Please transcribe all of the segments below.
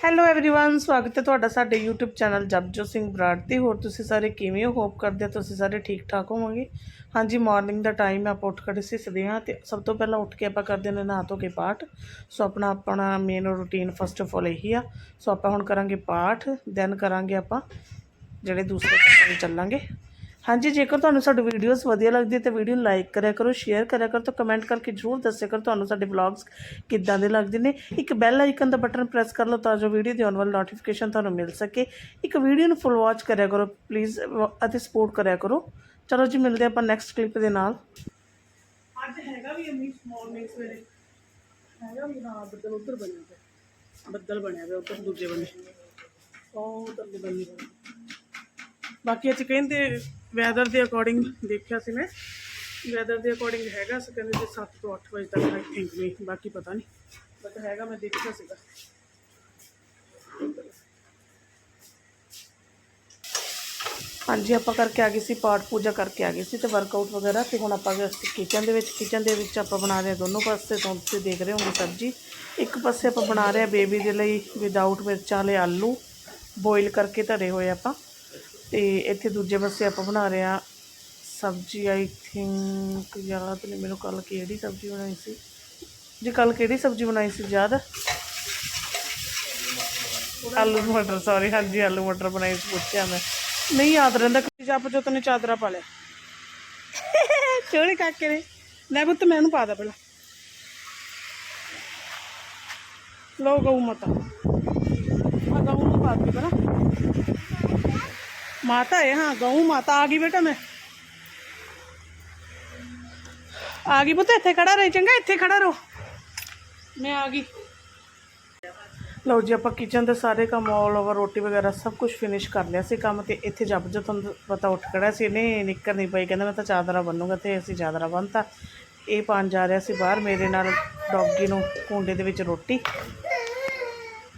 Hello everyone ਸਵਾਗਤ ਹੈ ਤੁਹਾਡਾ ਸਾਡੇ YouTube ਚੈਨਲ ਜਪਜੋ ਸਿੰਘ ਬਰਾੜ ਤੇ ਹੋਰ ਤੁਸੀਂ ਸਾਰੇ ਕਿਵੇਂ ਹੋ ਹੋਪ ਕਰਦੇ ਹਾਂ ਤੁਸੀਂ ਸਾਰੇ ਠੀਕ ਠਾਕ ਹੋਵੋਗੇ ਹਾਂਜੀ ਮਾਰਨਿੰਗ ਦਾ ਟਾਈਮ ਹੈ ਆਪਾਂ ਉੱਠ ਕੇ ਸਿੱਖਦੇ ਹਾਂ ਤੇ ਸਭ ਤੋਂ ਪਹਿਲਾਂ ਉੱਠ ਕੇ ਆਪਾਂ ਕਰਦੇ ਨੇ ਨਹਾ ਧੋ ਕੇ ਪਾਠ ਸੋ ਆਪਣਾ ਆਪਣਾ main routine first of all ਇਹੀ ਆ ਸੋ ਆਪਾਂ ਹੁਣ ਕਰਾਂਗੇ ਪਾਠ ਦੈਨ ਕਰਾਂਗੇ ਆਪਾਂ ਜਿਹੜੇ ਦੂਸਰੇ ਕੰਮ ਚੱਲਾਂਗੇ ਹਾਂਜੀ, ਜੇਕਰ ਤੁਹਾਨੂੰ ਸਾਡੀ ਵੀਡੀਓਜ਼ ਵਧੀਆ ਲੱਗਦੀ ਹੈ ਵੀਡੀਓ ਨੂੰ ਲਾਈਕ ਕਰਿਆ ਕਰੋ ਸ਼ੇਅਰ ਕਰਿਆ ਕਰੋ ਤੇ ਕਮੈਂਟ ਕਰਕੇ ਜਰੂਰ ਦੱਸਿਆ ਕਰੋ ਤੁਹਾਨੂੰ ਸਾਡੇ ਵਲੌਗਸ ਕਿੱਦਾਂ ਦੇ ਲੱਗਦੇ ਨੇ। ਇੱਕ ਬੈਲ ਆਈਕਨ ਦਾ ਬਟਨ ਪ੍ਰੈਸ ਕਰ ਲਓ ਤਾਂ ਜੋ ਵੀਡੀਓ ਦੀ ਆਉਣ ਵਾਲੀ ਨੋਟੀਫਿਕੇਸ਼ਨ ਤੁਹਾਨੂੰ ਮਿਲ ਸਕੇ। ਇੱਕ ਵੀਡੀਓ ਨੂੰ ਫੁੱਲ ਵਾਚ ਕਰਿਆ ਕਰੋ ਪਲੀਜ਼ ਅਤੇ ਸਪੋਰਟ ਕਰਿਆ ਕਰੋ। ਚਲੋ ਜੀ, ਮਿਲਦੇ ਆਪਾਂ ਨੈਕਸਟ ਕਲਿੱਪ ਦੇ ਨਾਲ। ਅੱਜ ਹੈਗਾ ਵੀ ਇੰਨੀ ਮਾਰਨਿੰਗ ਸਵੇਰੇ ਹੈਗਾ ਵੀ, ਹਾਂ, ਬੱਦਲ ਉੱਧਰ ਬਣਿਆ ਪਿਆ। ਬੱਦਲ ਬਣਿਆ ਪਿਆ, ਉੱਧਰ ਦੂਜੇ ਬੰਨੇ। ਉਹ ਉੱਧਰਲੇ ਬੰਨੇ। ਬਾਕੀ ਅੱਜ ਕਹਿੰਦੇ ਵੈਦਰ ਦੇ ਅਕੋਰਡਿੰਗ ਦੇਖਿਆ ਸੀ ਮੈਂ। ਵੈਦਰ ਦੇ ਅਕੋਰਡਿੰਗ ਹੈਗਾ ਸੀ, ਕਹਿੰਦੇ ਸੀ 7 ਤੋਂ 8 ਵਜੇ ਤੱਕ ਆਈ ਥਿੰਕ ਵੀ, ਬਾਕੀ ਪਤਾ ਨਹੀਂ ਬਟ ਹੈਗਾ, ਮੈਂ ਦੇਖਿਆ ਸੀਗਾ। ਹਾਂਜੀ, ਆਪਾਂ ਕਰਕੇ ਆ ਗਏ ਸੀ, ਪਾਠ ਪੂਜਾ ਕਰਕੇ ਆ ਗਏ ਸੀ ਤੇ ਵਰਕਆਊਟ ਵਗੈਰਾ ਤੇ ਹੁਣ ਆਪਾਂ ਗਏ ਕਿਚਨ ਦੇ ਵਿੱਚ ਕਿਚਨ ਦੇ ਵਿੱਚ ਆਪਾਂ ਬਣਾ ਰਹੇ ਹਾਂ ਦੋਨੋਂ ਪਾਸੇ, ਤੋਂ ਤੁਸੀਂ ਦੇਖ ਰਹੇ ਹੋਗੇ ਸਬਜ਼ੀ ਇੱਕ ਪਾਸੇ ਆਪਾਂ ਬਣਾ ਰਹੇ ਹਾਂ ਬੇਬੀ ਦੇ ਲਈ ਵਿਦਆਊਟ ਮਿਰਚਾਂ ਵਾਲੇ ਆਲੂ ਬੋਇਲ ਕਰਕੇ ਧਰੇ ਹੋਏ ਆਪਾਂ। ਅਤੇ ਇੱਥੇ ਦੂਜੇ ਪਾਸੇ ਆਪਾਂ ਬਣਾ ਰਹੇ ਹਾਂ ਸਬਜ਼ੀ ਆਈ ਥਿੰਕ ਯਾਦ ਨਹੀਂ ਮੈਨੂੰ ਕੱਲ ਕਿਹੜੀ ਸਬਜ਼ੀ ਬਣਾਈ ਸੀ। ਜੀ ਕੱਲ ਕਿਹੜੀ ਸਬਜ਼ੀ ਬਣਾਈ ਸੀ ਯਾਦ? ਆਲੂ ਮਟਰ ਸੌਰੀ ਹਾਂਜੀ, ਆਲੂ ਮਟਰ ਬਣਾਈ ਸੀ, ਪੁੱਛਿਆ ਮੈਂ। ਨਹੀਂ, ਯਾਦ ਰਹਿੰਦਾ ਕਿ ਜਪ ਜੋ ਤਨੇ ਚਾਦਰਾ ਪਾ ਲਿਆ। ਚੋਲੇ ਕਾਕੇ ਨੇ। ਲੈ ਪੁੱਤ, ਮੈਂ ਇਹਨੂੰ ਪਾ ਦਾ ਪਹਿਲਾਂ। ਲੋ ਗਊ ਮਤਾ। ਆ ਗਊ ਨੂੰ ਪਾ ਦੇ ਪਹਿਲਾਂ। ਮਾਤਾ ਹੈ, ਹਾਂ, ਗਊ ਮਾਤਾ, ਆ ਗਈ ਬੇਟਾ ਮੈਂ। ਆ ਗਈ ਪੁੱਤ, ਇੱਥੇ ਖੜਾ ਰਹੀ, ਚੰਗਾ, ਇੱਥੇ ਖੜਾ ਰਹੋ। ਮੈਂ ਆ ਗਈ। ਲਓ ਜੀ, ਆਪਾਂ ਕਿਚਨ ਦੇ ਸਾਰੇ ਕੰਮ ਆਲ ਓਵਰ ਰੋਟੀ ਵਗੈਰਾ ਸਭ ਕੁਝ ਫਿਨਿਸ਼ ਕਰ ਲਿਆ ਸੀ ਕੰਮ ਤੇ, ਇੱਥੇ ਜਬ ਜੋ ਤੁਹਾਨੂੰ ਪਤਾ ਉੱਠ ਖੜਾ ਸੀ ਇਹਨੇ ਨਿੱਕਰ ਨਹੀਂ ਪਈ, ਕਹਿੰਦਾ ਮੈਂ ਤਾਂ ਚਾਦਰਾ ਬੰਨੂਗਾ ਤੇ ਅਸੀਂ ਚਾਦਰਾ ਬੰਨਤਾ। ਇਹ ਪਾਣ ਜਾ ਰਿਹਾ ਸੀ ਬਾਹਰ, ਮੇਰੇ ਨਾਲ ਡੌਗੀ ਨੂੰ ਕੁੰਡੇ ਦੇ ਵਿੱਚ ਰੋਟੀ।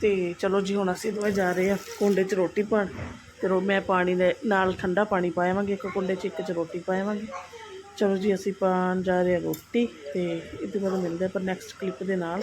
ਤੇ ਚਲੋ ਜੀ, ਹੁਣ ਅਸੀਂ ਦੋਵੇਂ ਜਾ ਰਹੇ ਆ ਕੁੰਡੇ 'ਚ ਰੋਟੀ ਪਾਣ ਤੇ ਰੋ ਮੈਂ ਪਾਣੀ ਦੇ ਨਾਲ ਠੰਡਾ ਪਾਣੀ ਪਾਵਾਂਗੇ ਇੱਕ ਕੁੰਡੇ 'ਚ, ਇੱਕ 'ਚ ਰੋਟੀ ਪਾਵਾਂਗੇ ਚਲੋ ਜੀ, ਅਸੀਂ ਪਾਣ ਜਾ ਰਹੇ ਆ ਰੋਟੀ ਇਹ ਇਹਦੇ ਬਾਅਦ ਮਿਲਦੇ ਆਪਾਂ ਨੈਕਸਟ ਕਲਿੱਪ ਦੇ ਨਾਲ।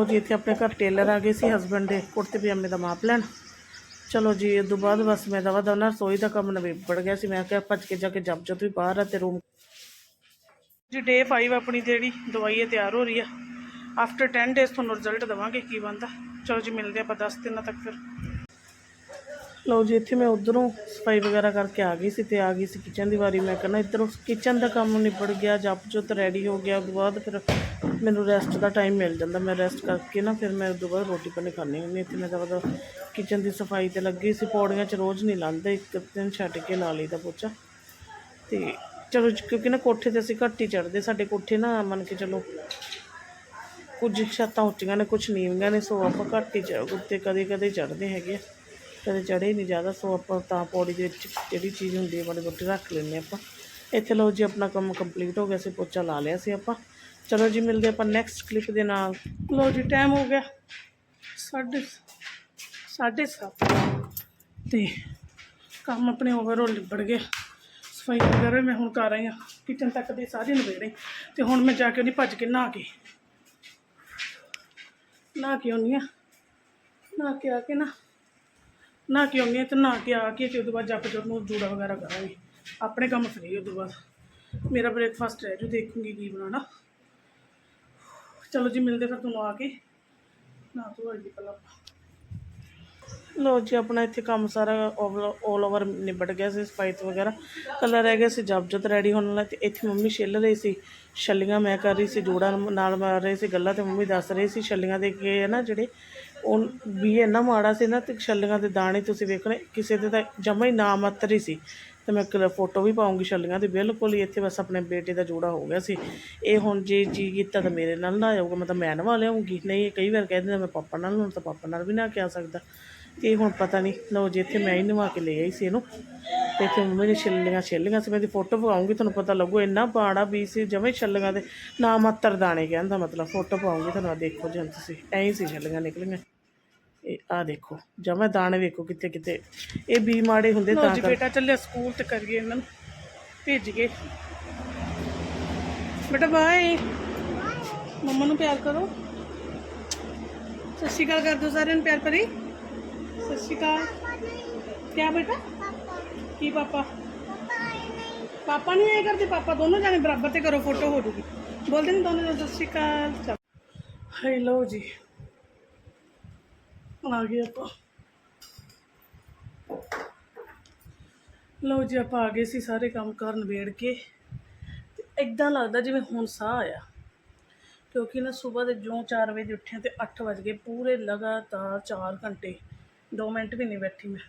ਲਓ ਜੀ, ਇੱਥੇ ਆਪਣੇ ਘਰ ਟੇਲਰ ਆ ਗਏ ਸੀ ਹਸਬੰਡ ਦੇ ਕੁੜਤੇ ਪਜਾਮੇ ਦਾ ਮਾਪ ਲੈਣ। ਚਲੋ ਜੀ, ਇਹ ਤੋਂ ਬਾਅਦ ਬਸ ਮੈਂ ਦਵਾ ਦਵਾ ਰਸੋਈ ਦਾ ਕੰਮ ਨਿਬੜ ਗਿਆ ਸੀ। ਮੈਂ ਕਿਹਾ ਭੱਜ ਕੇ ਜਾ ਕੇ ਜਬ ਜਦ ਵੀ ਬਾਹਰ ਆ ਤੇ ਰੂਮ ਜੀ ਡੇ 5 ਆਪਣੀ ਜਿਹੜੀ ਦਵਾਈ ਹੈ ਤਿਆਰ ਹੋ ਰਹੀ ਆ। ਆਫਟਰ 10 ਡੇਜ਼ ਤੁਹਾਨੂੰ ਰਿਜ਼ਲਟ ਦਵਾਂਗੇ, ਕੀ ਬਣਦਾ। ਚਲੋ ਜੀ, ਮਿਲਦੇ ਆਪਾਂ 10 ਦਿਨਾਂ ਤੱਕ ਫਿਰ। ਲਓ ਜੀ, ਇੱਥੇ ਮੈਂ ਉਧਰੋਂ ਸਫ਼ਾਈ ਵਗੈਰਾ ਕਰਕੇ ਆ ਗਈ ਸੀ ਤੇ ਆ ਗਈ ਸੀ ਕਿਚਨ ਦੀ ਵਾਰੀ। ਮੈਂ ਕਹਿੰਦਾ ਇੱਧਰੋਂ ਕਿਚਨ ਦਾ ਕੰਮ ਨਿਬੜ ਗਿਆ ਜੱਪ ਜੁੱਤ ਰੈਡੀ ਹੋ ਗਿਆ। ਉਸ ਤੋਂ ਬਾਅਦ ਫਿਰ ਮੈਨੂੰ ਰੈਸਟ ਦਾ ਟਾਈਮ ਮਿਲ ਜਾਂਦਾ। ਮੈਂ ਰੈਸਟ ਕਰਕੇ ਨਾ ਫਿਰ ਮੈਂ ਉਸ ਤੋਂ ਬਾਅਦ ਰੋਟੀ ਪਾਣੀ ਖਾਣੀ ਹੁੰਦੀ ਇੱਥੇ ਮੈਂ ਤਾਂ ਮਤਲਬ ਕਿਚਨ ਦੀ ਸਫ਼ਾਈ ਤੇ ਲੱਗੀ ਸੀ। ਪੌੜੀਆਂ 'ਚ ਰੋਜ਼ ਨਹੀਂ ਲਾਉਂਦੇ ਇੱਕ ਦਿਨ ਛੱਡ ਕੇ ਲਾ ਲਈਦਾ ਪੋਚਾ। ਤੇ ਚਲੋ ਕਿਉਂਕਿ ਨਾ ਕੋਠੇ ਤੇ ਅਸੀਂ ਘੱਟ ਹੀ ਚੜਦੇ ਸਾਡੇ ਕੋਠੇ ਨਾ ਮੰਨ ਕੇ ਚਲੋ ਕੁਝ ਛੱਤਾਂ ਉੱਚੀਆਂ ਨੇ, ਕੁਝ ਨੀਵੀਆਂ ਨੇ। ਸੋ ਆਪਾਂ ਘੱਟ ਹੀ ਚੜ੍ਹ, ਉੱਤੇ ਕਦੇ ਕਦੇ ਚੜ੍ਹਦੇ ਹੈਗੇ ਆ। ਕਦੇ ਚੜ੍ਹੇ ਨਹੀਂ ਜ਼ਿਆਦਾ। ਸੋ ਆਪਾਂ ਤਾਂ ਪੌੜੀ ਦੇ ਵਿੱਚ ਜਿਹੜੀ ਚੀਜ਼ ਹੁੰਦੀ ਹੈ ਬੜੀ ਬੋਟੀ ਰੱਖ ਲੈਂਦੇ ਆਪਾਂ। ਇੱਥੇ ਲਓ ਜੀ, ਆਪਣਾ ਕੰਮ ਕੰਪਲੀਟ ਹੋ ਗਿਆ ਸੀ। ਪੋਚਾ ਲਾ ਲਿਆ ਸੀ ਆਪਾਂ। ਚਲੋ ਜੀ, ਮਿਲਦੇ ਆਪਾਂ ਨੈਕਸਟ ਕਲਿੱਪ ਦੇ ਨਾਲ। ਲਓ ਜੀ ਟਾਈਮ ਹੋ ਗਿਆ। ਸਾਢੇ ਸਾਢੇ ਸੱਤ। ਤੇ ਕੰਮ ਆਪਣੇ ਓਵਰਆਲ ਲਿਬੜ ਗਏ। ਸਫ਼ਾਈ ਵਗੈਰਾ ਮੈਂ ਹੁਣ ਕਰ ਰਹੀ ਹਾਂ। ਕਿਚਨ ਤੱਕ ਦੇ ਸਾਰੇ ਨਿਬੇੜੇ। ਤੇ ਹੁਣ ਮੈਂ ਜਾ ਕੇ ਉਹਦੀ ਭੱਜ ਕੇ ਨਹਾ ਕੇ। ਨਹਾ ਕੇ ਆਉਂਦੀ ਹਾਂ। ਨਹਾ ਕੇ ਆ ਕੇ ਨਾ, ਨਹਾ ਕੇ ਆਉਂਦੀ ਹਾਂ ਤੇ ਨਹਾ ਕੇ ਆ ਕੇ ਤੇ ਉਹਦੇ ਬਾਅਦ ਜਾ ਕੇ ਜਦੋਂ ਜੂੜਾ ਵਗੈਰਾ ਕਰਾਂਗੇ। ਆਪਣੇ ਕੰਮ ਫਰੀ ਉਹਦੇ ਬਾਅਦ। ਮੇਰਾ ਬ੍ਰੇਕਫਾਸਟ ਰਹਿ ਜੂ, ਦੇਖੂੰਗੀ ਕੀ ਬਣਾਉਣਾ। ਚਲੋ ਜੀ, ਮਿਲਦੇ ਫਿਰ ਤੁਹਾਨੂੰ ਆ ਕੇ। ਨਾ ਤੋ ਜੀ ਪਹਿਲਾਂ। ਲੋ ਜੀ, ਆਪਣਾ ਇੱਥੇ ਕੰਮ ਸਾਰਾ 올 ਓਵਰ ਨਿਬੜ ਗਿਆ ਸੀ ਸਫ਼ਾਈ ਵਗੈਰਾ। ਕੱਲਾ ਰਹਿ ਗਿਆ ਸੀ, ਜਬਜਤ ਰੈਡੀ ਹੋਣ ਵਾਲਾ। ਤੇ ਇੱਥੇ ਮੰਮੀ ਛਿੱਲ ਰਹੀ ਸੀ, ਛੱਲੀਆਂ ਮੈਂ ਕਰ ਰਹੀ ਸੀ, ਜੋੜਾ ਨਾਲ ਮਾਰ ਰਹੀ ਸੀ, ਗੱਲਾਂ ਤੇ ਮੰਮੀ ਦੱਸ ਰਹੀ ਸੀ, ਛੱਲੀਆਂ ਦੇ ਕੇ ਨਾ ਜਿਹੜੇ, ਉਹ ਵੀ ਇੰਨਾ ਮਾੜਾ ਸੀ ਨਾ, ਤੇ ਛੱਲੀਆਂ ਦੇ ਦਾਣੇ ਤੁਸੀਂ ਵੇਖਣੇ ਕਿਸੇ ਦੇ ਤਾਂ ਜਮਾ ਹੀ ਨਾ ਮਾਤਰ ਹੀ ਸੀ। ਤੇ ਮੈਂ ਇੱਕ ਫੋਟੋ ਵੀ ਪਾਉਂਗੀ ਛੱਲੀਆਂ ਦੀ, ਬਿਲਕੁਲ ਹੀ ਇੱਥੇ ਬਸ ਆਪਣੇ ਬੇਟੇ ਦਾ ਜੋੜਾ ਹੋ ਗਿਆ ਸੀ। ਇਹ ਹੁਣ ਜੇ ਜੀ ਕੀਤਾ ਤਾਂ ਮੇਰੇ ਨਾਲ ਨਾ ਜਾਊਗਾ ਮੈਂ ਤਾਂ ਮੈਂ ਨਵਾ ਲਿਆਉਂਗੀ ਨਹੀਂ, ਇਹ ਕਈ ਵਾਰ ਕਹਿ ਦਿੰਦਾ ਮੈਂ ਪਾਪਾ ਨਾਲ, ਹੁਣ ਤਾਂ ਪਾਪਾ ਨਾਲ ਵੀ ਨਾ ਕਹਿ ਸਕਦਾ। ਤੇ ਹੁਣ ਪਤਾ ਨਹੀਂ, ਲਓ ਜੀ, ਇੱਥੇ ਮੈਂ ਹੀ ਨਵਾ ਕੇ ਲੈ ਆਈ ਸੀ ਇਹਨੂੰ। ਤੇ ਇੱਥੇ ਮੰਮੀ ਨੇ ਛੱਲੀਆਂ ਛੱਲੀਆਂ ਸੀ, ਮੈਂ ਦੀ ਫੋਟੋ ਪਾਉਂਗੀ, ਤੁਹਾਨੂੰ ਪਤਾ ਲੱਗੂ, ਇੰਨਾ ਬਾੜਾ ਵੀ ਸੀ, ਜਮੇ ਛੱਲੀਆਂ ਦੇ, ਨਾ ਮਾਤਰ ਦਾਣੇ ਕਹਿੰਦਾ ਮਤਲਬ, ਫੋਟੋ ਪਾਉਂਗੀ, ਤੁਹਾਨੂੰ ਦੇਖੋ ਜਨ ਤੁਸੀਂ, ਐਂ ਹੀ ਸੀ, ਛੱਲੀਆਂ ਨਿਕਲੀਆਂ। ਇਹ ਆ ਦੇਖੋ ਜਮੇ ਦਾਣੇ ਵੇਖੋ ਕਿਤੇ ਕਿਤੇ ਇਹ ਬੀ ਮਾੜੇ ਹੁੰਦੇ ਤਾਂ ਜੀ ਬੇਟਾ ਚੱਲਿਆ ਸਕੂਲ ਤੇ ਕਰੀਏ ਇਹਨਾਂ ਨੂੰ। ਭੇਜ ਕੇ ਬੇਟਾ ਬਾਏ। ਮੰਮਾ ਨੂੰ ਪਿਆਰ ਕਰੋ। ਸਤਿ ਸ਼੍ਰੀ ਅਕਾਲ ਕਰ ਦਿਓ ਸਾਰਿਆਂ ਨੂੰ ਪਿਆਰ ਭਰੀ। ਸਤਿ ਸ਼੍ਰੀ ਅਕਾਲ। ਕਿਆ ਬੇਟਾ? ਕੀ ਪਾਪਾ? ਪਾਪਾ ਨਹੀਂ ਆਏ ਕਰਦੇ। ਪਾਪਾ ਦੋਨੋਂ ਜਾਣੇ ਬਰਾਬਰ ਤੇ ਕਰੋ ਫੋਟੋ ਹੋ ਜੂਗੀ। ਬੋਲਦੇ ਨਹੀਂ ਦੋਨੋਂ ਸਤਿ ਸ਼੍ਰੀ ਅਕਾਲ। ਹੈਲੋ ਜੀ। ਆ ਗਏ ਆਪਾਂ। ਲਓ ਜੀ, ਆਪਾਂ ਆ ਗਏ ਸੀ ਸਾਰੇ ਕੰਮ ਕਾਰ ਨਿਬੇੜ ਕੇ। ਤੇ ਇਦਾਂ ਲੱਗਦਾ ਜਿਵੇਂ ਹੁਣ ਸਾਹ ਆਇਆ। ਕਿਉਂਕਿ ਨਾ ਸਵੇਰ ਦੇ ਜਿਉਂ 4 ਵਜੇ ਉੱਠਿਆ ਤੇ 8 ਵਜ ਗਏ, ਪੂਰੇ ਲਗਾਤਾਰ 4 ਘੰਟੇ 2 ਮਿੰਟ ਵੀ ਨਹੀਂ ਬੈਠੀ ਮੈਂ।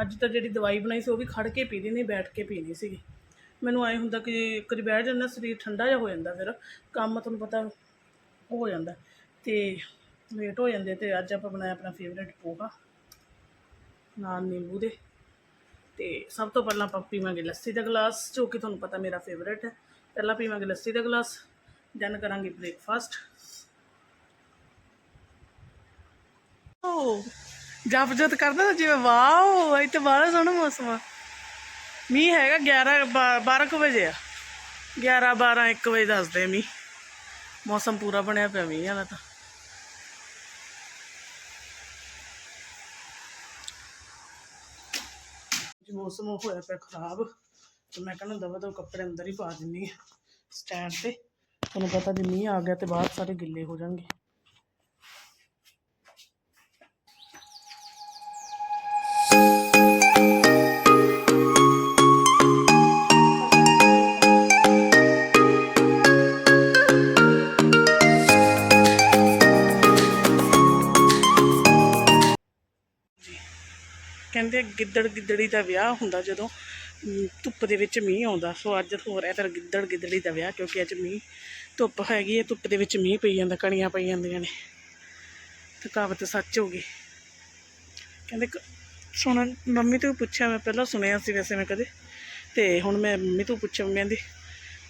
ਅੱਜ ਤਾਂ ਜਿਹੜੀ ਦਵਾਈ ਬਣਾਈ ਸੀ, ਉਹ ਵੀ ਖੜ ਕੇ ਪੀਣੀ, ਨਹੀਂ ਬੈਠ ਕੇ ਪੀਣੀ ਸੀਗੀ। ਮੈਨੂੰ ਐ ਹੁੰਦਾ ਕਿ ਇੱਕ ਵਾਰੀ ਬੈਠ ਜਾਂਦਾ ਸਰੀਰ ਠੰਡਾ ਜਿਹਾ ਹੋ ਜਾਂਦਾ ਫਿਰ, ਕੰਮ ਤੁਹਾਨੂੰ ਪਤਾ ਹੋ ਜਾਂਦਾ। ਤੇ ਲੇਟ ਹੋ ਜਾਂਦੇ ਤੇ ਅੱਜ ਆਪਾਂ ਬਣਾਇਆ ਆਪਣਾ ਫੇਵਰੇਟ ਪੋਹਾ, ਨਾਲ ਨਿੰਬੂ ਦੇ। ਤੇ ਸਭ ਤੋਂ ਪਹਿਲਾਂ ਆਪਾਂ ਪੀਵਾਂਗੇ ਲੱਸੀ ਦਾ ਗਲਾਸ, ਜੋ ਕਿ ਤੁਹਾਨੂੰ ਪਤਾ ਮੇਰਾ ਫੇਵਰੇਟ ਹੈ। ਪਹਿਲਾਂ ਪੀਵਾਂਗੇ ਲੱਸੀ ਦਾ ਗਲਾਸ ਦੈਨ ਕਰਾਂਗੇ ਬ੍ਰੇਕਫਾਸਟ ਓ ਜਪ ਜਤ ਕਰਦਾ ਜਿਵੇਂ, ਵਾਓ, ਇਹ ਤੇ ਬੜਾ ਸੋਹਣਾ ਮੌਸਮ ਆ। ਮੀਂਹ ਹੈਗਾ 11 12 ਕੁ ਵਜੇ ਆ। 11 12 1 ਵਜੇ ਦੱਸਦੇ ਮੀਂਹ। ਮੌਸਮ ਪੂਰਾ ਬਣਿਆ ਪਿਆ ਮੀਂਹ ਵਾਲਾ ਤਾਂ। ਮੌਸਮ ਹੋਇਆ ਪਿਆ ਖਰਾਬ, ਤੇ ਮੈਂ ਕਹਿੰਦਾ ਦਵਾ ਦਵਾ ਕੱਪੜੇ ਅੰਦਰ ਹੀ ਪਾ ਦਿੰਦੀ ਆ ਸਟੈਂਡ ਤੇ। ਤੁਹਾਨੂੰ ਪਤਾ ਜੇ ਮੀਂਹ ਆ ਗਿਆ ਤੇ ਬਾਹਰ ਸਾਰੇ ਗਿੱਲੇ ਹੋ ਜਾਣਗੇ। ਕਹਿੰਦੇ ਗਿੱਦੜ ਗਿੱਦੜੀ ਦਾ ਵਿਆਹ ਹੁੰਦਾ ਜਦੋਂ ਧੁੱਪ ਦੇ ਵਿੱਚ ਮੀਂਹ ਆਉਂਦਾ। ਸੋ ਅੱਜ ਹੋ ਰਿਹਾ ਫਿਰ ਗਿੱਦੜ ਗਿੱਦੜੀ ਦਾ ਵਿਆਹ, ਕਿਉਂਕਿ ਅੱਜ ਮੀਂਹ, ਧੁੱਪ ਹੈਗੀ ਹੈ ਧੁੱਪ ਦੇ ਵਿੱਚ ਮੀਂਹ ਪਈ ਜਾਂਦਾ, ਕਣੀਆਂ ਪਈ ਜਾਂਦੀਆਂ ਨੇ। ਤੇ ਕਹਾਵਤ ਸੱਚ ਹੋ ਗਈ। ਕਹਿੰਦੇ ਕ- ਸੁਣਨ ਮੰਮੀ ਤੋਂ ਪੁੱਛਿਆ, ਮੈਂ ਪਹਿਲਾਂ ਸੁਣਿਆ ਸੀ ਵੈਸੇ ਮੈਂ ਕਦੇ, ਤੇ ਹੁਣ ਮੈਂ ਮੰਮੀ ਤੋਂ ਪੁੱਛਿਆ ਕਹਿੰਦੀ,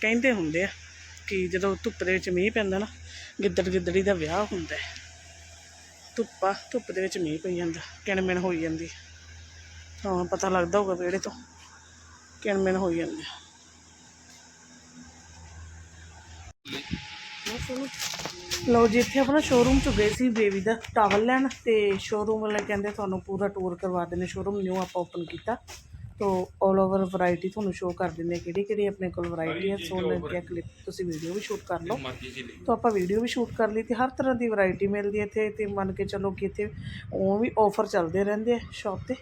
ਕਹਿੰਦੇ ਹੁੰਦੇ ਆ ਕਿ ਜਦੋਂ ਧੁੱਪ ਦੇ ਵਿੱਚ ਮੀਂਹ ਪੈਂਦਾ ਨਾ, ਗਿੱਦੜ ਗਿੱਦੜੀ ਦਾ ਵਿਆਹ ਹੁੰਦਾ ਹੈ ਧੁੱਪਾ, ਧੁੱਪ ਦੇ ਵਿੱਚ ਮੀਂਹ ਪਈ ਜਾਂਦਾ, ਕਿਣਮਿਣ ਹੋਈ ਜਾਂਦੀ ਹਾਂ ਪਤਾ ਲੱਗਦਾ ਹੋਊਗਾ ਵਿਹੜੇ ਤੋਂ ਕਿਣਮਿਣ ਹੋਈ ਜਾਂਦੀ ਆ। ਲਓ ਜੀ ਇੱਥੇ ਆਪਣਾ ਸ਼ੋਰੂਮ ਚ ਗਏ ਸੀ ਬੇਬੀ ਦਾ ਟਾਵਲ ਲੈਣ ਤੇ ਸ਼ੋਰੂਮ ਵਾਲੇ ਕਹਿੰਦੇ ਤੁਹਾਨੂੰ ਪੂਰਾ ਟੂਰ ਕਰਵਾ ਦਿੰਦੇ ਸ਼ੋਰੂਮ ਨਿਊ ਆਪਾਂ ਓਪਨ ਕੀਤਾ। ਤੋ 올 ਓਵਰ ਵੈਰਾਈਟੀ ਤੁਹਾਨੂੰ ਸ਼ੋਅ ਕਰ ਦਿੰਦੇ ਕਿਹੜੀ ਕਿਹੜੀ ਆਪਣੇ ਕੋਲ ਵੈਰਾਈਟੀ ਹੈ ਸੋ ਲੈ ਕੇ ਕਲਿੱਪ ਤੁਸੀਂ ਵੀਡੀਓ ਵੀ ਸ਼ੂਟ ਕਰ ਲਓ। ਤੋ ਆਪਾਂ ਵੀਡੀਓ ਵੀ ਸ਼ੂਟ ਕਰ ਲਈ ਤੇ ਹਰ ਤਰ੍ਹਾਂ ਦੀ ਵੈਰਾਈਟੀ ਮਿਲਦੀ ਹੈ ਇੱਥੇ ਤੇ ਮੰਨ ਕੇ ਚੱਲੋ ਕਿ ਇੱਥੇ ਉਹ ਵੀ ਆਫਰ ਚੱਲਦੇ ਰਹਿੰਦੇ ਆ ਸ਼ਾਪ ਤੇ।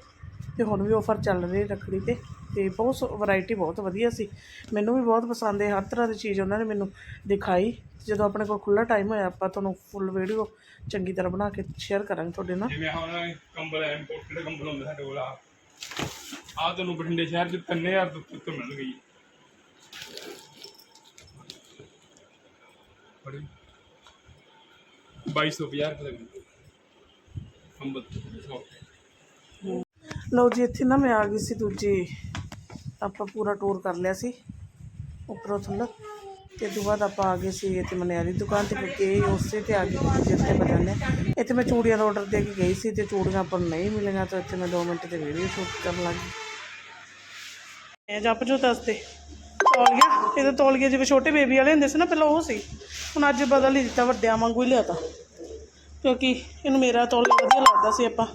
ਤੇ ਹੁਣ ਵੀ ਆਫਰ ਚੱਲ ਰਹੀ ਰੱਖੜੀ ਤੇ ਤੇ ਬਹੁਤ ਵੈਰਾਈਟੀ ਬਹੁਤ ਵਧੀਆ ਸੀ। ਮੈਨੂੰ ਵੀ ਬਹੁਤ ਪਸੰਦ ਹੈ, ਹਰ ਤਰ੍ਹਾਂ ਦੀ ਚੀਜ਼ ਉਹਨਾਂ ਨੇ ਮੈਨੂੰ ਦਿਖਾਈ। ਜਦੋਂ ਆਪਣੇ ਕੋਲ ਖੁੱਲਾ ਟਾਈਮ ਹੋਇਆ, ਆਪਾਂ ਤੁਹਾਨੂੰ ਫੁੱਲ ਵੀਡੀਓ ਚੰਗੀ ਤਰ੍ਹਾਂ ਬਣਾ ਕੇ ਸ਼ੇਅਰ ਕਰਾਂਗੇ ਤੁਹਾਡੇ ਨਾਲ। ਜਿਵੇਂ ਹੁਣ ਕੰਬਲ ਇੰਪੋਰਟਡ ਕੰਬਲ ਹੁੰਦੇ ਸਾਡੇ ਕੋਲ ਆ। ਆ ਤੁਹਾਨੂੰ ਬਠਿੰਡੇ ਸ਼ਹਿਰ ਚ 3000 ਤੋਂ ਉੱਤੇ ਮਿਲ ਗਈ। ਬੜੀ 2250 ਰੁਪਏ ਦਾ ਕੰਬਲ ਸੌਫਟ ਲਓ ਜੀ, ਇੱਥੇ ਨਾ ਮੈਂ ਆ ਗਈ ਸੀ ਦੂਜੀ। ਆਪਾਂ ਪੂਰਾ ਟੂਰ ਕਰ ਲਿਆ ਸੀ, ਉੱਪਰੋਂ ਥੱਲੇ। ਤੇ ਤੋਂ ਬਾਅਦ ਆਪਾਂ ਆ ਗਏ ਸੀ ਇੱਥੇ ਮਨਿਆਰੀ ਦੁਕਾਨ ਤੇ, ਕਿਉਂਕਿ ਉਸੇ ਤੇ ਆ ਗਏ ਜਿੱਥੇ ਬਜਾਨੇ ਇੱਥੇ ਮੈਂ ਚੂੜੀਆਂ ਦਾ ਆਰਡਰ ਦੇ ਕੇ ਗਈ ਸੀ ਤੇ ਚੂੜੀਆਂ ਆਪਾਂ ਨੂੰ ਨਹੀਂ ਮਿਲੀਆਂ, ਤਾਂ ਇੱਥੇ ਮੈਂ 2 ਮਿੰਟ ਤੇ ਵੀਡੀਓ ਸ਼ੂਟ ਕਰਨ ਲੱਗ ਗਈ। ਇਹ ਜੱਪ ਜੋ ਦੱਸਦੇ ਤੌਲੀਆ, ਇਹਦੇ ਤੌਲੀਆ ਜਿਵੇਂ ਛੋਟੇ ਬੇਬੀ ਵਾਲੇ ਹੁੰਦੇ ਸੀ ਨਾ, ਪਹਿਲਾਂ ਉਹ ਸੀ। ਹੁਣ ਅੱਜ ਬਦਲ ਹੀ ਦਿੱਤਾ, ਵੱਡਿਆਂ ਵਾਂਗੂ ਹੀ ਲਿਆਤਾ। ਕਿਉਂਕਿ ਇਹਨੂੰ ਮੇਰਾ ਤੌਲੀਆ ਵਧੀਆ ਲੱਗਦਾ ਸੀ ਆਪਾਂ।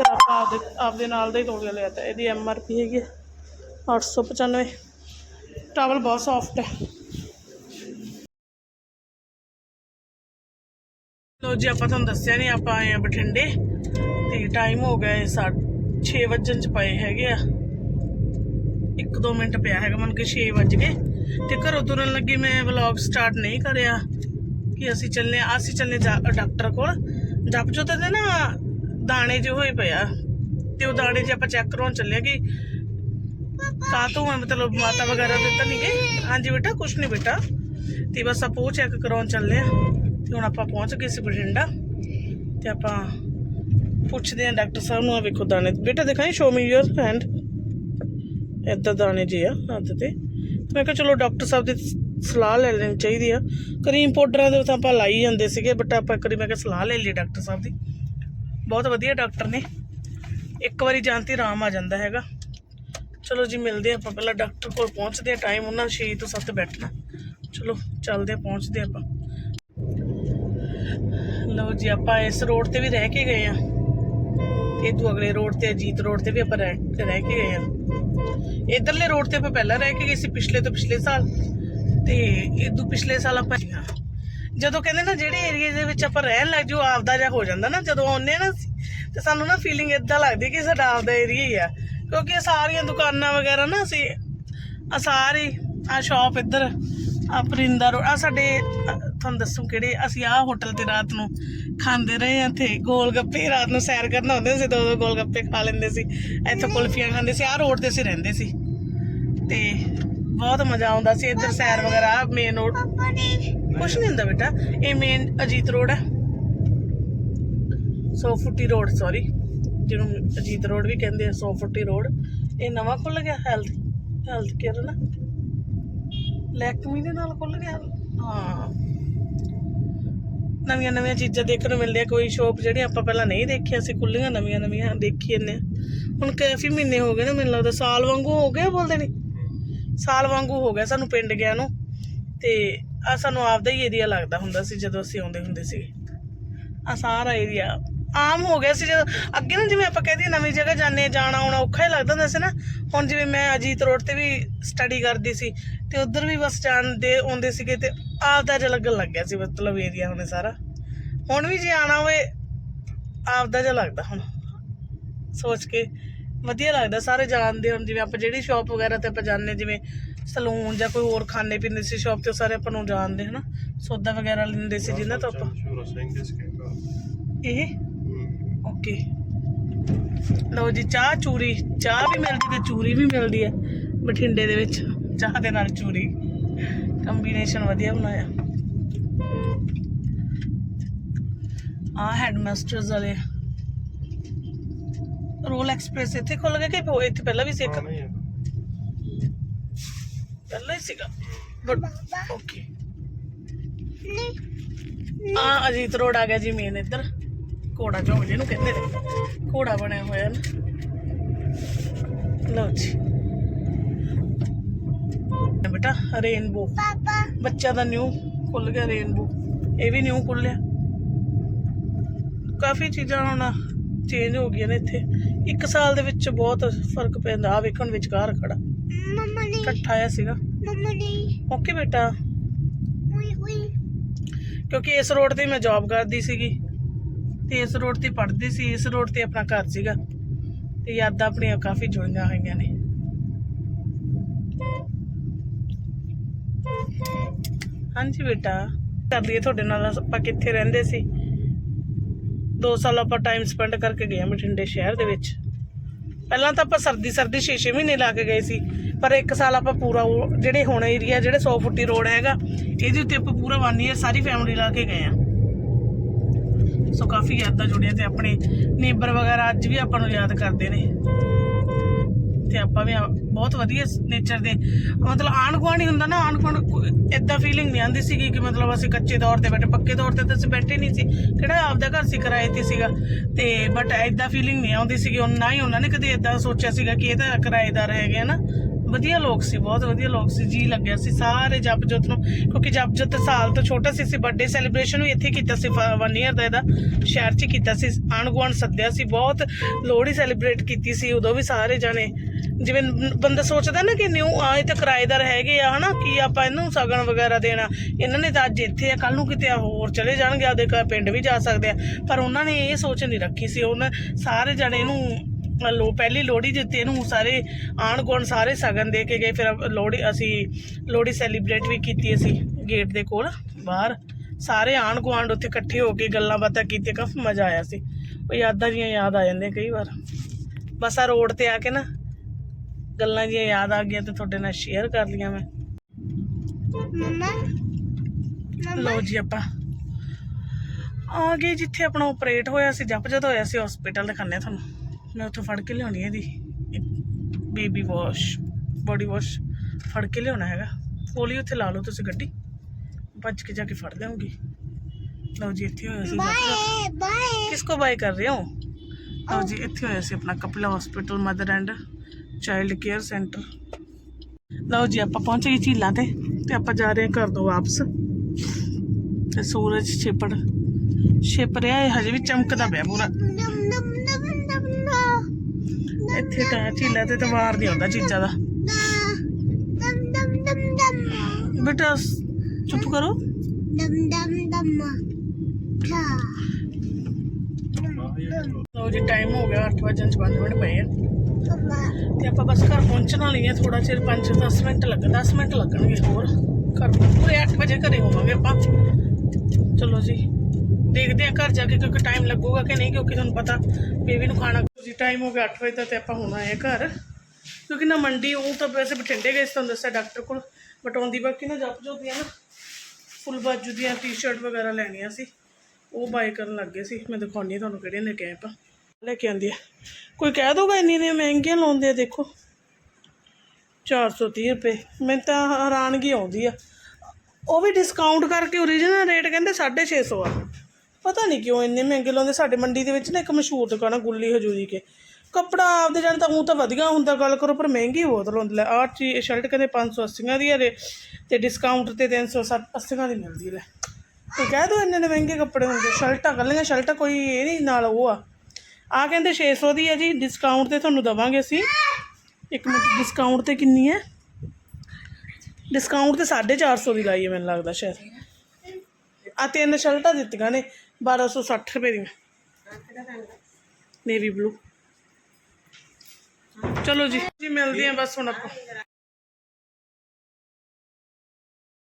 ਫਿਰ ਆਪਾਂ ਆਪਦੇ ਆਪਦੇ ਨਾਲ ਦਾ ਹੀ ਤੌਲੀਆ ਲਿਆ ਤਾ ਇਹਦੀ ਐਮ ਆਰ ਪੀ ਹੈਗੀ 895 ਟਾਵਲ ਬਹੁਤ ਸੌਫਟ ਹੈ। ਲੋ ਜੀ, ਆਪਾਂ ਤੁਹਾਨੂੰ ਦੱਸਿਆ ਨਹੀਂ ਆਪਾਂ ਆਏ ਆ ਬਠਿੰਡੇ। ਤੇ ਟਾਈਮ ਹੋ ਗਿਆ 6 ਵਜਣ ਚ ਪਏ ਹੈਗੇ ਆ। ਇੱਕ ਦੋ ਮਿੰਟ ਪਿਆ ਹੈਗਾ, ਮਨ ਕੇ 6 ਵੱਜ ਗਏ। ਤੇ ਘਰੋਂ ਤੁਰਨ ਲੱਗੀ, ਮੈਂ ਵਲੌਗ ਸਟਾਰਟ ਨਹੀਂ ਕਰਿਆ। ਕਿ ਅਸੀਂ ਚੱਲੇ ਅਸੀਂ ਚੱਲੇ ਜਾ- ਡਾਕਟਰ ਕੋਲ। ਜਪ ਜੋਤ ਦੇ ਨਾ ਦਾਣੇ ਜਿਹੇ ਹੋਏ ਪਏ ਆ। ਤੇ ਉਹ ਦਾਣੇ ਜੇ ਆਪਾਂ ਚੈੱਕ ਕਰਾਉਣ ਚੱਲੇ ਕਿ ਕਾ ਹੈ ਮਤਲਬ ਮਾਤਾ ਵਗੈਰਾ ਦੇ ਤਾਂ ਨਹੀਂ ਗਏ? ਹਾਂਜੀ ਬੇਟਾ, ਕੁਛ ਨਹੀਂ ਬੇਟਾ। ਤੇ ਬਸ ਆਪਾਂ ਉਹ ਚੈੱਕ ਕਰਾਉਣ ਚੱਲੇ ਆ। ਤੇ ਹੁਣ ਆਪਾਂ ਪਹੁੰਚ ਗਏ ਸੀ ਬਠਿੰਡਾ। ਤੇ ਆਪਾਂ ਪੁੱਛਦੇ ਆ ਡਾਕਟਰ ਸਾਹਿਬ ਨੂੰ ਆ ਵੇਖੋ ਦਾਣੇ। ਬੇਟਾ ਦਿਖਾਈ ਸ਼ੋ ਮੀ ਯੂਰ ਹੈਂਡ ਏਦਾਂ ਦਾਣੇ ਜੀ ਆ, ਹੱਥ ਤੇ। ਮੈਂ ਕਿਹਾ ਚਲੋ ਡਾਕਟਰ ਸਾਹਿਬ ਦੀ ਸਲਾਹ ਲੈ ਲੈਣੀ ਚਾਹੀਦੀ ਆ। ਕਰੀਮ ਪਾਊਡਰਾਂ ਦੇ ਤਾਂ ਆਪਾਂ ਲਾਈ ਜਾਂਦੇ ਸੀਗੇ ਬਟ ਆਪਾਂ ਕਰੀ ਮੈਂ ਕਿਹਾ ਸਲਾਹ ਲੈ ਲਈ ਡਾਕਟਰ ਸਾਹਿਬ ਦੀ। ਬਹੁਤ ਵਧੀਆ ਡਾਕਟਰ ਨੇ। ਇੱਕ ਵਾਰੀ ਜਾਂਤੀ ਆਰਾਮ ਆ ਜਾਂਦਾ ਹੈਗਾ। ਚਲੋ ਜੀ, ਮਿਲਦੇ ਆਪਾਂ ਪਹਿਲਾਂ ਡਾਕਟਰ ਕੋਲ ਪਹੁੰਚਦੇ ਆ ਟਾਈਮ ਉਹਨਾਂ 6 ਤੋਂ 7 ਬੈਠਣਾ। ਚਲੋ, ਚੱਲਦੇ ਆ, ਪਹੁੰਚਦੇ ਆ ਆਪਾਂ। ਲਓ ਜੀ, ਆਪਾਂ ਇਸ ਰੋਡ ਤੇ ਵੀ ਰਹਿ ਕੇ ਗਏ ਆ। ਇਹ ਤੋਂ ਅਗਲੇ ਰੋਡ ਤੇ, ਅਜੀਤ ਰੋਡ ਤੇ ਵੀ ਆਪਾਂ ਰਹਿ ਰਹਿ ਕੇ ਗਏ ਆ। ਇਧਰਲੇ ਰੋਡ ਤੇ ਆਪਾਂ ਪਹਿਲਾਂ ਰਹਿ ਕੇ ਗਏ ਸੀ, ਪਿਛਲੇ ਤੋਂ ਪਿਛਲੇ ਸਾਲ। ਤੇ ਇਦੋਂ ਪਿਛਲੇ ਸਾਲ ਆਪਾਂ ਹਾਂ। ਜਦੋਂ ਕਹਿੰਦੇ ਨਾ ਜਿਹੜੇ ਏਰੀਆ ਦੇ ਵਿੱਚ ਆਪਾਂ ਰਹਿਣ ਲੱਗ ਜੋ ਆਪਦਾ ਜਿਹਾ ਹੋ ਜਾਂਦਾ ਨਾ ਜਦੋਂ ਆਉਂਦੇ ਨਾ ਅਸੀਂ, ਤੇ ਸਾਨੂੰ ਨਾ ਫੀਲਿੰਗ ਇਦਾਂ ਲੱਗਦੀ ਕਿ ਸਾਡਾ ਆਪਦਾ ਏਰੀਆ ਹੀ ਆ। ਕਿਉਂਕਿ ਇਹ ਸਾਰੀਆਂ ਦੁਕਾਨਾਂ ਵਗੈਰਾ ਨਾ ਅਸੀਂ ਆ ਸਾਰੀ ਆ ਸ਼ਾਪ ਇੱਧਰ ਆ ਪਰਿੰਦਾ ਰੋਡ ਆ ਸਾਡੇ ਤੁਹਾਨੂੰ ਦੱਸੂ ਕਿਹੜੇ ਅਸੀਂ ਆ ਹੋਟਲ ਤੇ ਰਾਤ ਨੂੰ ਖਾਂਦੇ ਰਹੇ ਆ ਤੇ ਗੋਲ ਗੱਪੇ ਰਾਤ ਨੂੰ ਸੈਰ ਕਰਨ ਆਉਂਦੇ ਸੀ ਦੋ ਦੋ ਗੋਲ ਗੱਪੇ ਖਾ ਲੈਂਦੇ ਸੀ। ਇੱਥੇ ਕੁਲਫੀਆਂ ਖਾਂਦੇ ਸੀ ਆ ਰੋਡ ਤੇ ਅਸੀਂ ਰਹਿੰਦੇ ਸੀ। ਤੇ ਬਹੁਤ ਮਜ਼ਾ ਆਉਂਦਾ ਸੀ ਇੱਧਰ ਸੈਰ ਵਗੈਰਾ ਮੇਨ ਰੋਡ ਕੁਛ ਨਹੀਂ ਹੁੰਦਾ ਬੇਟਾ ਇਹ ਮੇਨ ਅਜੀਤ ਰੋਡ ਹੈ 100 ਫੁੱਟੀ ਰੋਡ ਸੌਰੀ ਜਿਹਨੂੰ ਅਜੀਤ ਰੋਡ ਵੀ ਕਹਿੰਦੇ ਆ 100 ਫੁੱਟੀ ਰੋਡ ਇਹ ਨਵਾਂ ਖੁੱਲ ਗਿਆ ਹੈਲਥ ਹੈਲਥ ਕੇਅਰ ਨਾ। ਲੈਕਮੀ ਦੇ ਨਾਲ ਖੁੱਲ ਗਿਆ। ਹਾਂ। ਨਵੀਆਂ ਨਵੀਆਂ ਚੀਜ਼ਾਂ ਦੇਖਣ ਨੂੰ ਮਿਲਦੀਆਂ ਕੋਈ ਸ਼ੋਪ ਜਿਹੜੀ ਆਪਾਂ ਪਹਿਲਾਂ ਨਹੀਂ ਦੇਖੀਆਂ ਸੀ ਖੁੱਲੀਆਂ ਨਵੀਆਂ ਨਵੀਆਂ ਦੇਖੀ ਹਾਂ। ਹੁਣ ਕਾਫੀ ਮਹੀਨੇ ਹੋ ਗਏ ਨਾ ਮੈਨੂੰ ਲੱਗਦਾ ਸਾਲ ਵਾਂਗੂ ਹੋ ਗਿਆ ਬੋਲਦੇ ਨਹੀਂ? ਸਾਲ ਵਾਂਗੂ ਹੋ ਗਿਆ ਸਾਨੂੰ ਪਿੰਡ ਗਿਆ ਨੂੰ। ਤੇ ਆ ਸਾਨੂੰ ਆਪਦਾ ਹੀ ਏਰੀਆ ਲੱਗਦਾ ਹੁੰਦਾ ਸੀ ਜਦੋਂ ਅਸੀਂ ਆਉਂਦੇ ਹੁੰਦੇ ਸੀ। ਆ ਸਾਰਾ ਏਰੀਆ ਆਮ ਹੋ ਗਿਆ ਸੀ ਜਦੋਂ ਅੱਗੇ ਨਾ ਜਿਵੇਂ ਆਪਾਂ ਕਹਦੇ ਨਵੀਂ ਜਗ੍ਹਾ ਜਾਂਦੇ ਜਾਣਾ ਆਉਣਾ ਔਖਾ ਹੀ ਲੱਗਦਾ ਹੁੰਦਾ ਸੀ ਨਾ। ਹੁਣ ਜਿਵੇਂ ਮੈਂ ਅਜੀਤ ਰੋਡ ਤੇ ਵੀ ਸਟੱਡੀ ਕਰਦੀ ਸੀ ਤੇ ਉਧਰ ਵੀ ਬਸ ਜਾਣਦੇ ਆਉਂਦੇ ਸੀਗੇ ਤੇ ਆਪਦਾ ਜਿਹਾ ਲੱਗਣ ਲੱਗ ਗਿਆ ਸੀ, ਮਤਲਬ ਏਰੀਆ ਹੁਣੇ ਸਾਰਾ। ਹੁਣ ਵੀ ਜੇ ਆਣਾ ਹੋਵੇ, ਆਪਦਾ ਜਿਹਾ ਲੱਗਦਾ ਹੁਣ। ਸੋਚ ਕੇ ਵਧੀਆ ਲੱਗਦਾ, ਸਾਰੇ ਜਾਣਦੇ ਹੁਣ ਜਿਵੇਂ ਆਪਾਂ ਜਿਹੜੀ ਸ਼ਾਪ ਵਗੈਰਾ ਤੇ ਆਪਾਂ ਜਾਂਦੇ ਜਿਵੇਂ ਸਲੂਨ ਜਾਂ ਕੋਈ ਹੋਰ ਖਾਣੇ ਪੀਂਦੇ ਸੀ ਸ਼ਾਪ ਤੇ ਸਾਰੇ ਆਪਾਂ ਨੂੰ ਜਾਣਦੇ ਹਨਾ? ਸੌਦਾ ਵਗੈਰਾ ਲੈਂਦੇ ਸੀ ਜਿਨ੍ਹਾਂ ਤੋਂ ਆਪਾਂ। ਇਹ? ਓਕੇ। ਲਓ ਜੀ ਚਾਹ ਚੂਰੀ। ਚਾਹ ਵੀ ਮਿਲਦੀ ਤੇ ਚੂਰੀ ਵੀ ਮਿਲਦੀ ਹੈ ਬਠਿੰਡੇ ਦੇ ਵਿੱਚ। ਚਾਹ ਦੇ ਨਾਲ ਚੂਰੀ। ਕੰਬੀਨੇਸ਼ਨ ਵਧੀਆ ਬਣਾਇਆ। ਆ ਹੈਡਮਾਸਟਰਸ ਵਾਲੇ। ਰੋਲ ਐਕਸਪ੍ਰੈਸ ਇੱਥੇ ਖੁੱਲ ਗਿਆ ਕਿ ਇੱਥੇ ਪਹਿਲਾਂ ਵੀ ਸੀ ਇੱਕ? ਪਹਿਲਾਂ ਹੀ ਸੀਗਾ। ਬਟ ਓਕੇ ਆ ਅਜੀਤ ਰੋਡ ਆ ਗਿਆ ਜੀ ਮੇਨ ਇੱਧਰ। ਘੋੜਾ ਚੌਂਕ ਜਿਹਨੂੰ ਕਹਿੰਦੇ ਨੇ। ਘੋੜਾ ਬਣਿਆ ਹੋਇਆ ਨਾ। ਲਓ ਜੀ। ਬੇਟਾ ਰੇਨਬੋ ਪਾਪਾ। ਬੱਚਾ ਦਾ ਨਿਊ ਖੁੱਲ ਗਿਆ ਰੇਨਬੋ ਇਹ ਵੀ ਨਿਊ ਖੁੱਲਿਆ ਕਾਫੀ ਚੀਜ਼ਾਂ ਹੁਣ ਚੇਂਜ ਹੋ ਗਈਆਂ ਨੇ ਇੱਥੇ। ਇੱਕ ਸਾਲ ਦੇ ਵਿੱਚ ਬਹੁਤ ਫ਼ਰਕ ਪੈਂਦਾ। ਆ ਵੇਖਣ ਵਿਚਕਾਰ ਖੜਾ। ਮੰਮਾ ਨੇ ਇਕੱਠਾ ਆਇਆ ਸੀਗਾ। ਮੰਮਾ ਨੇ ਓਕੇ ਬੇਟਾ। ਉਈ ਉਈ ਕਿਉਂਕਿ ਇਸ ਰੋਡ ਤੇ ਮੈਂ ਜੌਬ ਕਰਦੀ ਸੀਗੀ। ਤੇ ਇਸ ਰੋਡ ਤੇ ਪੜ੍ਹਦੀ ਸੀ। ਇਸ ਰੋਡ ਤੇ ਆਪਣਾ ਘਰ ਸੀਗਾ। ਤੇ ਯਾਦਾਂ ਆਪਣੀਆਂ ਕਾਫੀ ਜੁੜੀਆਂ ਹੋਈਆਂ ਨੇ। ਹਾਂਜੀ ਬੇਟਾ। ਕਰ ਲਈਏ ਤੁਹਾਡੇ ਨਾਲ। ਆਪਾਂ ਕਿੱਥੇ ਰਹਿੰਦੇ ਸੀ? 2 ਸਾਲ ਆਪਾਂ ਟਾਈਮ ਸਪੈਂਡ ਕਰਕੇ ਗਏ ਹਾਂ ਬਠਿੰਡੇ ਸ਼ਹਿਰ ਦੇ ਵਿੱਚ। ਪਹਿਲਾਂ ਤਾਂ ਆਪਾਂ ਸਰਦੀ ਸਰਦੀ 6-6 ਮਹੀਨੇ ਲਾ ਕੇ ਗਏ ਸੀ, ਪਰ ਇੱਕ ਸਾਲ ਆਪਾਂ ਪੂਰਾ ਉਹ ਜਿਹੜੇ ਹੁਣ ਏਰੀਆ ਜਿਹੜੇ 100 ਫੁੱਟੀ ਰੋਡ ਹੈਗਾ, ਇਹਦੇ ਉੱਤੇ ਆਪਾਂ ਪੂਰਾ ਵਨ ਈਅਰ ਸਾਰੀ ਫੈਮਿਲੀ ਲਾ ਕੇ ਗਏ ਆ ਸੋ ਕਾਫੀ ਯਾਦਾਂ ਜੁੜੀਆਂ ਤੇ ਆਪਣੇ ਨੇਬਰ ਵਗੈਰਾ ਅੱਜ ਵੀ ਆਪਾਂ ਨੂੰ ਯਾਦ ਕਰਦੇ ਨੇ। ਤੇ ਆਪਾਂ ਵੀ ਬਹੁਤ ਵਧੀਆ ਨੇਚਰ ਦੇ, ਮਤਲਬ ਆਣ ਗੁਆਂਢ ਹੀ ਹੁੰਦਾ ਨਾ ਆਣ ਗੁਆਂਢ ਇਦਾਂ ਫੀਲਿੰਗ ਨਹੀਂ ਆਉਂਦੀ ਸੀਗੀ ਕਿ ਮਤਲਬ ਅਸੀਂ ਕੱਚੇ ਤੌਰ ਤੇ ਬੈਠੇ, ਪੱਕੇ ਤੌਰ ਤੇ ਤਾਂ ਅਸੀਂ ਬੈਠੇ ਨਹੀਂ ਸੀ, ਕਿਹੜਾ ਆਪਦਾ ਘਰ ਸੀ, ਕਿਰਾਏ ਤੇ ਸੀਗਾ, ਤੇ ਬਟ ਇਦਾਂ ਫੀਲਿੰਗ ਨਹੀਂ ਆਉਂਦੀ ਸੀਗੀ, ਉਹ ਨਾ ਹੀ ਉਹਨਾਂ ਨੇ ਕਦੇ ਇਦਾਂ ਸੋਚਿਆ ਸੀਗਾ ਕਿ ਇਹ ਤਾਂ ਕਿਰਾਏਦਾਰ ਹੈਗੇ ਆ ਨਾ ਵਧੀਆ ਲੋਕ ਸੀ, ਬਹੁਤ ਵਧੀਆ ਲੋਕ ਸੀ, ਜੀ ਲੱਗਿਆ ਸੀ, ਸਾਰੇ ਜਪਜੋਤ ਨੂੰ, ਕਿਉਂਕਿ ਜਪਜੋਤ ਸਾਲ ਤੋਂ ਛੋਟਾ ਸੀ ਸੀ ਬਰਥਡੇ ਸੈਲੀਬ੍ਰੇਸ਼ਨ ਵੀ ਇੱਥੇ ਕੀਤਾ ਸੀ 1 ਇਅਰ ਦਾ ਇਹਦਾ, ਸ਼ਹਿਰ 'ਚ ਕੀਤਾ ਸੀ, ਆਂਢ ਗੁਆਂਢ ਸੱਦਿਆ ਸੀ, ਬਹੁਤ ਲੋਹੜੀ ਸੈਲੀਬ੍ਰੇਟ ਕੀਤੀ ਸੀ, ਉਦੋਂ ਵੀ ਸਾਰੇ ਜਾਣੇ, ਜਿਵੇਂ ਬੰਦਾ ਸੋਚਦਾ ਨਾ ਕਿ ਨਿਊ ਆ ਤਾਂ ਕਿਰਾਏਦਾਰ ਹੈਗੇ ਆ, ਹਨਾ, ਕੀ ਆਪਾਂ ਇਹਨੂੰ ਸਗਨ ਵਗੈਰਾ ਦੇਣਾ, ਇਹਨਾਂ ਨੇ ਤਾਂ ਅੱਜ ਇੱਥੇ ਆ ਕੱਲ ਨੂੰ ਕਿਤੇ ਹੋਰ ਚਲੇ ਜਾਣਗੇ, ਆਪਦੇ ਪਿੰਡ ਵੀ ਜਾ ਸਕਦੇ ਆ, ਪਰ ਉਹਨਾਂ ਨੇ ਇਹ ਸੋਚ ਨਹੀਂ ਰੱਖੀ ਸੀ, ਉਹਨਾਂ ਸਾਰੇ ਜਾਣੇ ਇਹਨੂੰ ਲੋ ਪਹਿਲੀ ਲੋਹੜੀ ਦਿੱਤੀ ਇਹਨੂੰ ਸਾਰੇ ਆਣ ਗੁਆਂਢ ਸਾਰੇ ਸਗਨ ਦੇ ਕੇ ਗਏ ਫਿਰ ਲੋਹੜੀ ਅਸੀਂ ਲੋਹੜੀ ਸੈਲੀਬ੍ਰੇਟ ਵੀ ਕੀਤੀ ਅਸੀਂ ਗੇਟ ਦੇ ਕੋਲ ਬਾਹਰ। ਸਾਰੇ ਆਣ ਗੁਆਂਢ ਉੱਥੇ ਇਕੱਠੇ ਹੋ ਕੇ ਗੱਲਾਂ ਬਾਤਾਂ ਕੀਤੀਆਂ ਕਾਫੀ ਮਜ਼ਾ ਆਇਆ ਸੀ। ਉਹ ਯਾਦਾਂ ਜੀਆਂ ਯਾਦ ਆ ਜਾਂਦੀਆਂ ਕਈ ਵਾਰ। ਬਸ ਆ ਰੋਡ ਤੇ ਆ ਕੇ ਨਾ ਗੱਲਾਂ ਜੀਆਂ ਯਾਦ ਆ ਗਈਆਂ ਤੇ ਤੁਹਾਡੇ ਨਾਲ ਸ਼ੇਅਰ ਕਰ ਲੀਆਂ ਮੈਂ। ਮੰਮਾ ਲਓ ਜੀ ਆਪਾਂ। ਆ ਗਏ ਜਿੱਥੇ ਆਪਣਾ ਆਪਰੇਟ ਹੋਇਆ ਸੀ ਜਪ ਜਦ ਹੋਇਆ ਸੀ ਹਸਪੀਟਲ ਦਿਖਾਣੇ ਤੁਹਾਨੂੰ। ਮੈਂ ਉੱਥੋਂ ਫੜ ਕੇ ਲਿਆਉਣੀ ਇਹਦੀ। ਬੇਬੀ ਵਾਸ਼ ਬੋਡੀ ਵਾਸ਼ ਫੜ ਕੇ ਲਿਆਉਣਾ ਹੈਗਾ। ਕੋਲੀ ਉੱਥੇ ਲਾ ਲਓ ਤੁਸੀਂ ਗੱਡੀ। ਭੱਜ ਕੇ ਜਾ ਕੇ ਫੜ ਲਿਆਉਂਗੀ। ਲਓ ਜੀ ਇੱਥੇ ਹੋਇਆ ਸੀ ਕਿਸ ਕੋ ਬਾਏ ਕਰ ਰਹੇ ਹੋ? ਲਓ ਜੀ ਇੱਥੇ ਹੋਇਆ ਸੀ ਆਪਣਾ Kapila hospital mother and child care centre ਲਓ ਜੀ ਆਪਾਂ ਪਹੁੰਚ ਗਏ ਝੀਲਾਂ ਤੇ ਤੇ ਆਪਾਂ ਜਾ ਰਹੇ ਹਾਂ ਘਰ ਤੋਂ ਵਾਪਸ। ਤੇ ਸੂਰਜ ਛਿਪੜ ਛਿਪ ਰਿਹਾ ਹੈ ਹਜੇ ਵੀ ਚਮਕਦਾ ਪਿਆ ਪੂਰਾ। ਇੱਥੇ ਤਾਂ ਝੀਲਾ ਤੇ ਤਵਾਰ ਨਹੀਂ ਆਉਂਦਾ ਚੀਜ਼ਾਂ ਦਾ। ਬੇਟਾ, ਚੁੱਪ ਕਰੋ। ਦਮ ਦਮ ਦਮ ਲੋ ਜੀ ਟਾਈਮ ਹੋ ਗਿਆ 8 ਵਜੇ 5 ਮਿੰਟ ਪਏ ਆ। ਤੇ ਆਪਾਂ ਬਸ ਘਰ ਪਹੁੰਚਣਾ ਲਈ ਆ ਥੋੜਾ ਚਿਰ 5-10 ਮਿੰਟ ਲੱਗ 10 ਮਿੰਟ ਲੱਗਣਗੇ ਹੋਰ। ਘਰ ਪੂਰੇ 8 ਵਜੇ ਘਰੇ ਹੋਵਾਂਗੇ ਆਪਾਂ। ਚਲੋ ਜੀ, ਦੇਖਦੇ ਆ ਘਰ ਜਾ ਕੇ ਕਿਉਂਕਿ ਟਾਈਮ ਲੱਗੂਗਾ ਕਿ ਨਹੀਂ, ਕਿਉਂਕਿ ਤੁਹਾਨੂੰ ਪਤਾ ਬੇਬੀ ਨੂੰ ਖਾਣਾ ਜੀ ਟਾਈਮ ਹੋ ਗਿਆ 8 ਵਜੇ ਦਾ ਤੇ ਆਪਾਂ ਹੁਣ ਆਏ ਘਰ। ਕਿਉਂਕਿ ਨਾ ਮੰਡੀ, ਉਹ ਤਾਂ ਵੈਸੇ ਬਠਿੰਡੇ ਗਏ ਸੀ ਤੁਹਾਨੂੰ ਦੱਸਿਆ ਡਾਕਟਰ ਕੋਲ। ਬਟ ਆਉਂਦੀ ਬਾਕੀ ਨਾ ਜਪ ਜੋ ਦੀਆਂ ਨਾ ਫੁੱਲ ਬਾਜੂ ਦੀਆਂ ਟੀ-ਸ਼ਰਟ ਵਗੈਰਾ ਲੈਣੀਆਂ ਸੀ। ਉਹ ਬਾਈ ਕਰਨ ਲੱਗ ਗਏ ਸੀ। ਮੈਂ ਦਿਖਾਉਣੀ ਤੁਹਾਨੂੰ ਕਿਹੜੇ ਲੈ ਕੇ ਆਏ ਆਪਾਂ। ਲੈ ਕੇ ਆਂਦੀ ਆ। ਕੋਈ ਕਹਿ ਦੋਗਾ ਇੰਨੀ ਇੰਨੀਆਂ ਮਹਿੰਗੀਆਂ ਲਾਉਂਦੇ ਆ, ਦੇਖੋ। 430 ਰੁਪਏ। ਮੈਨੂੰ ਤਾਂ ਹੈਰਾਨਗੀ ਆਉਂਦੀ ਆ। ਉਹ ਵੀ ਡਿਸਕਾਊਂਟ ਕਰਕੇ ਓਰੀਜਨਲ ਰੇਟ ਕਹਿੰਦੇ 650 ਆ। ਪਤਾ ਨਹੀਂ ਕਿਉਂ ਇੰਨੇ ਮਹਿੰਗੇ ਲਾਉਂਦੇ, ਸਾਡੇ ਮੰਡੀ ਦੇ ਵਿੱਚ ਨਾ ਇੱਕ ਮਸ਼ਹੂਰ ਦੁਕਾਨ ਆ, ਗੁੱਲੀ ਹਜੂਰੀ ਕੇ। ਕੱਪੜਾ ਆਪਦੇ ਜਾਣ ਤਾਂ ਉਹ ਤਾਂ ਵਧੀਆ ਹੁੰਦਾ, ਗੱਲ ਕਰੋ, ਪਰ ਮਹਿੰਗੀ ਬਹੁਤ ਲਾਉਂਦੇ ਲੈ। ਆਹ ਚੀ ਸ਼ਰਟ ਕਹਿੰਦੇ 580 ਦੀ ਹੈ ਰੇ ਤੇ ਡਿਸਕਾਊਂਟ ਤੇ 360 80 ਦੀ ਮਿਲਦੀ ਲੈ। ਤੇ ਕਹਿ ਦੋ ਇੰਨੇ ਇੰਨੇ ਮਹਿੰਗੇ ਕੱਪੜੇ ਹੁੰਦੇ ਸ਼ਰਟਾਂ ਕੱਲੀਆਂ ਸ਼ਰਟਾਂ ਕੋਈ ਇਹ ਨਹੀਂ ਨਾਲ ਉਹ ਆ। ਆ ਕਹਿੰਦੇ 600 ਦੀ ਹੈ ਜੀ ਡਿਸਕਾਊਂਟ ਤੇ ਤੁਹਾਨੂੰ ਦਵਾਂਗੇ ਅਸੀਂ। ਇੱਕ ਮਿੰਟ ਡਿਸਕਾਊਂਟ ਤੇ ਕਿੰਨੀ ਹੈ ਡਿਸਕਾਊਂਟ ਤੇ 450 ਦੀ ਲਾਈ ਹੈ ਮੈਨੂੰ ਲੱਗਦਾ ਸ਼ਾਇਦ। ਆ ਤਿੰਨ ਸ਼ਰਟਾਂ ਦਿੱਤੀਆਂ ਨੇ। 1260 ਰੁਪਏ ਦੀਆਂ। ਨੇਵੀ ਬਲੂ ਚਲੋ ਜੀ ਜੀ ਮਿਲਦੇ ਆ ਬਸ ਹੁਣ ਆਪਾਂ।